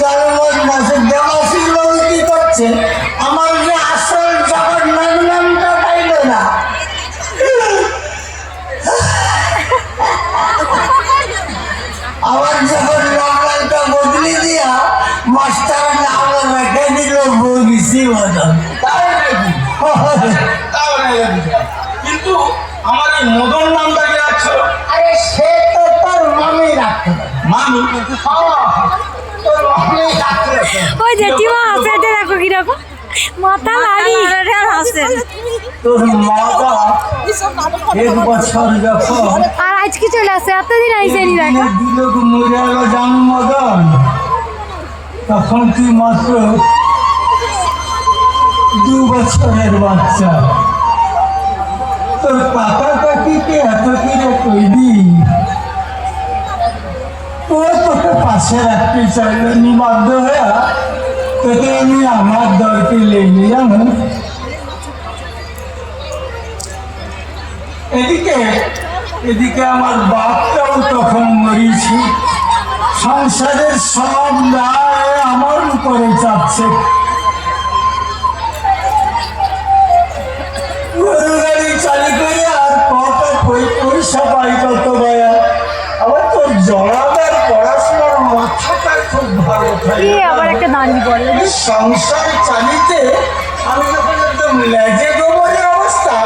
জগন্নাথ মাসে কি করছে? আমার যে আসল জগন্নাথ নামটা পাইল না। আবার যখন নামটা বদলি দিয়া মাস্টার নাম রেখে দিল বগিসি মতন তাই নাকি তাহলে কিন্তু আমার এই মদন নামটা কি রাখছো আরে সে তো তোর মামি রাখতে। মামি? পারে। ওই জেঠিমা হাসে এটা দেখো কীরকম। মাথা তোর যখন আর আজকে চলে আসে এতদিন আইসেনি দেখো। জন্মদন। তখন তুই মাত্র দু বছরের বাচ্চা। তোর কাকা কাকিকে এত কিরে কইবি তোকে একটি চাইলে নিবদ্ধ হয়ে তোকে আমি আমার দলকে লেগে জানো এদিকে এদিকে আমার বাপটাও তখন মরিছি। সংসারের সব দায় আমার উপরে চাপছে। আবার একটা দাঁড়ি পড়ল সংসার চালিতে আমি যখন একদম লেজে গোবরের অবস্থা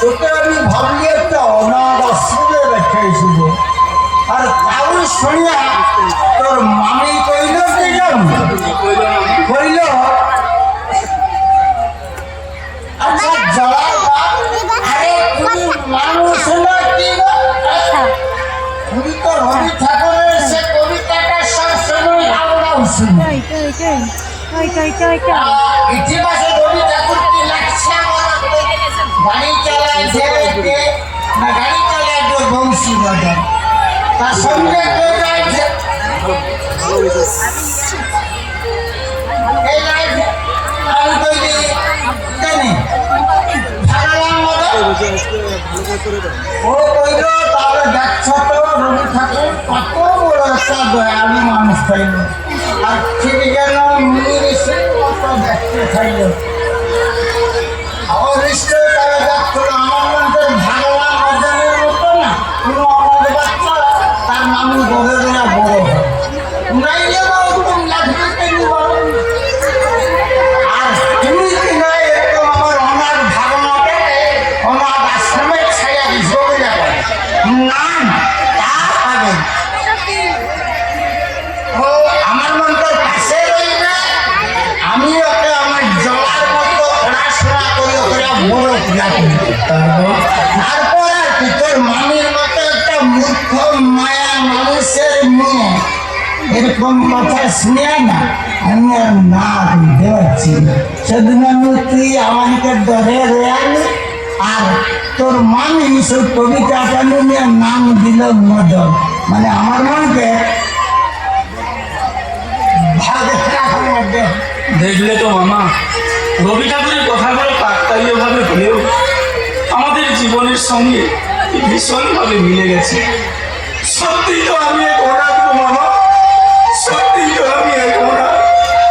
তোকে আমি ভাবলি একটা অনাথ আশ্রমে রেখে শুভ আর তাও শুনিয়া তোর মামি কইল কি কইল তো ইতিহাসে রবি ঠাকুর লাগছে আমার গাড়ি চালায় ছেলেকে না গাড়ি চালায় তো বংশী বাজার তার সঙ্গে ও কইল তাহলে দেখছ তো রবি ঠাকুর কত বড় একটা দয়ালু মানুষ খাইল আর ঠিক যেন মুনির এসে কত দেখতে খাইল তারপর মানুষের এরকম কথা শুনে না তুই আমাকে ধরে রেয়ালি আর তোর মামি সেই কবিতাটা নিয়ে নাম দিল মদন। মানে আমার মনকে দেখলে তো মামা, রবি ঠাকুরের কথাগুলো তাই হলেও আমাদের জীবনের সঙ্গে ভীষণভাবে মিলে গেছে। সত্যি তো আমি এক অর্ডার